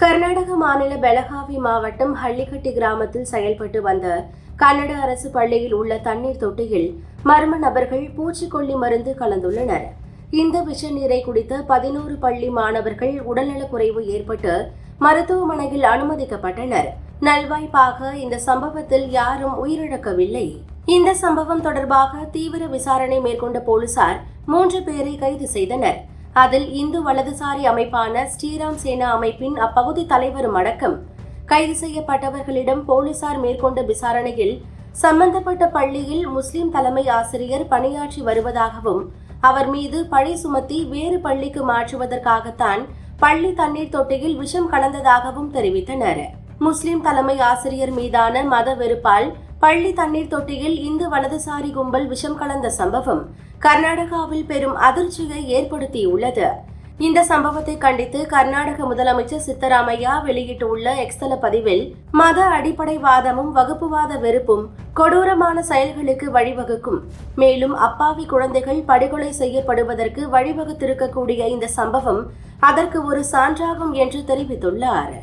கர்நாடக மாநில பெலகாவி மாவட்டம் ஹள்ளிக்கட்டி கிராமத்தில் செயல்பட்டு வந்த கன்னட அரசு பள்ளியில் உள்ள தண்ணீர் தொட்டியில் மர்ம நபர்கள் பூச்சிக்கொல்லி மருந்து கலந்துள்ளனர். இந்த விஷ நீரை குடித்த பதினோரு பள்ளி மாணவர்கள் உடல்நலக்குறைவு ஏற்பட்டு மருத்துவமனையில் அனுமதிக்கப்பட்டனர். நல்வாய்ப்பாக இந்த சம்பவத்தில் யாரும் உயிரிழக்கவில்லை. இந்த சம்பவம் தொடர்பாக தீவிர விசாரணை மேற்கொண்ட போலீசார் மூன்று பேரை கைது செய்தனர். அதில் இந்து வலதுசாரி அமைப்பான ஸ்ரீராம் சேனா அமைப்பின் அப்பகுதி தலைவரும் அடக்கம். கைது செய்யப்பட்டவர்களிடம் போலீசார் மேற்கொண்ட விசாரணையில் சம்பந்தப்பட்ட பள்ளியில் முஸ்லிம் தலைமை ஆசிரியர் பணியாற்றி வருவதாகவும் அவர் மீது பழி சுமத்தி வேறு பள்ளிக்கு மாற்றுவதற்காகத்தான் பள்ளி தண்ணீர் தொட்டியில் விஷம் கலந்ததாகவும் தெரிவித்தனர். முஸ்லிம் தலைமை ஆசிரியர் மீதான மத வெறுப்பால் பள்ளி தண்ணீர் தொட்டியில் இந்து வலதுசாரி கும்பல் விஷம் கலந்த சம்பவம் கர்நாடகாவில் பெரும் அதிர்ச்சியை ஏற்படுத்தியுள்ளது. இந்த சம்பவத்தை கண்டித்து கர்நாடக முதலமைச்சர் சித்தராமையா வெளியிட்டுள்ள எக்ஸ்தல பதிவில் மத அடிப்படைவாதமும் வகுப்புவாத வெறுப்பும் கொடூரமான செயல்களுக்கு வழிவகுக்கும். மேலும் அப்பாவி குழந்தைகள் படுகொலை செய்யப்படுவதற்கு வழிவகுத்திருக்கக்கூடிய இந்த சம்பவம் அதற்கு ஒரு சான்றாகும் என்று தெரிவித்துள்ளார்.